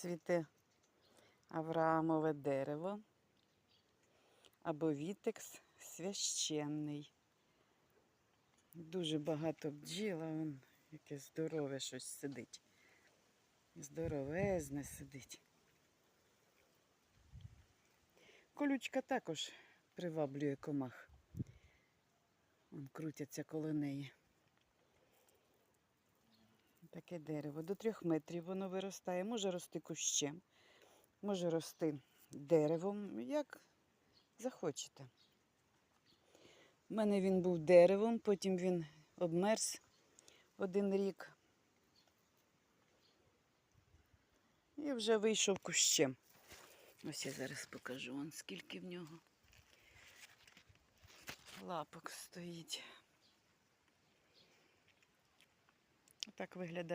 цвіте Авраамове дерево або вітекс священний. Дуже багато бджіл, а вон яке здорове щось сидить. Здоровезне сидить. Колючка також приваблює комах. Вон крутяться коло неї. Таке дерево. До трьох метрів воно виростає. Може рости кущем, може рости деревом, як захочете. У мене він був деревом, потім він обмерз один рік. І вже вийшов кущем. Ось я зараз покажу вам, скільки в нього лапок стоїть. Так виглядає.